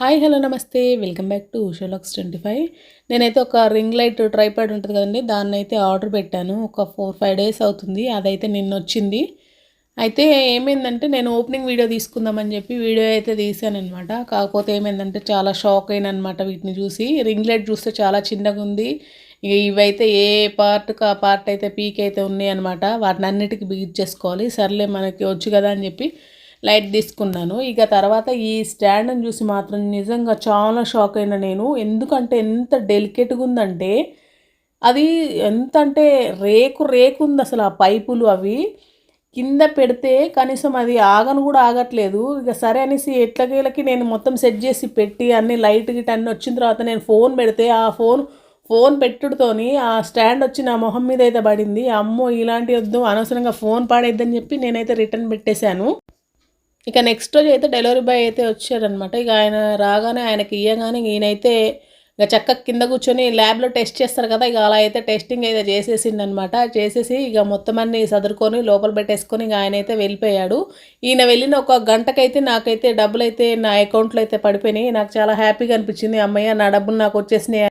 Hi hello నమస్తే. Welcome back to షోలాక్స్ twenty five నేనైతే ఒక రింగ్ లైట్ ట్రైపాడ్ ఉంటుంది కదండి దాన్ని అయితే ఆర్డర్ పెట్టాను. ఒక ఫోర్ ఫైవ్ డేస్ అవుతుంది. అదైతే నిన్న వచ్చింది అయితే ఏమైందంటే నేను ఓపెనింగ్ వీడియో తీసుకుందామని చెప్పి వీడియో అయితే తీసాను అనమాట కాకపోతే ఏమైందంటే చాలా షాక్ అయిన అనమాట వీటిని చూసి. రింగ్ లైట్ చూస్తే చాలా చిన్నగా ఉంది. ఇక ఇవైతే ఏ పార్ట్కి ఆ పార్ట్ అయితే పీక్ అయితే ఉన్నాయి అనమాట వాటిని అన్నిటికీ బీట్ చేసుకోవాలి. సర్లే మనకి వచ్చు కదా అని చెప్పి లైట్ తీసుకున్నాను. ఇక తర్వాత ఈ స్టాండ్ని చూసి మాత్రం నిజంగా చాలా షాక్ అయిన నేను. ఎందుకంటే ఎంత డెలికేట్గా ఉందంటే అది ఎంత అంటే రేకు రేకు ఉంది అసలు ఆ పైపులు అవి. కింద పెడితే కనీసం అది ఆగను కూడా ఆగట్లేదు. ఇక సరే అనేసి ఎట్లకేళ్ళకి నేను మొత్తం సెట్ చేసి పెట్టి అన్ని లైట్ గిట్ అన్నీ వచ్చిన తర్వాత నేను ఫోన్ పెడితే ఆ ఫోన్ ఫోన్ పెట్టుడుతోని ఆ స్టాండ్ వచ్చి నా మొహం మీద అయితే పడింది. అమ్మో ఇలాంటి వద్దు అనవసరంగా ఫోన్ పాడేద్దని చెప్పి నేనైతే రిటర్న్ పెట్టేశాను. ఇక నెక్స్ట్ రోజు అయితే డెలివరీ బాయ్ అయితే వచ్చారనమాట ఇక ఆయన రాగానే ఆయనకి ఇయ్యగానే ఈయనైతే ఇక చక్క కింద కూర్చొని ల్యాబ్లో టెస్ట్ చేస్తారు కదా ఇక అలా అయితే టెస్టింగ్ అయితే చేసేసింది అనమాట చేసేసి ఇక మొత్తం అన్ని సదురుకొని లోపల పెట్టేసుకొని ఇక ఆయన అయితే వెళ్ళిపోయాడు. ఈయన వెళ్ళిన ఒక గంటకైతే నాకైతే డబ్బులు అయితే నా అకౌంట్లో అయితే పడిపోయినాయి. నాకు చాలా హ్యాపీగా అనిపించింది. అమ్మయ్య నా డబ్బులు నాకు వచ్చేసినాయి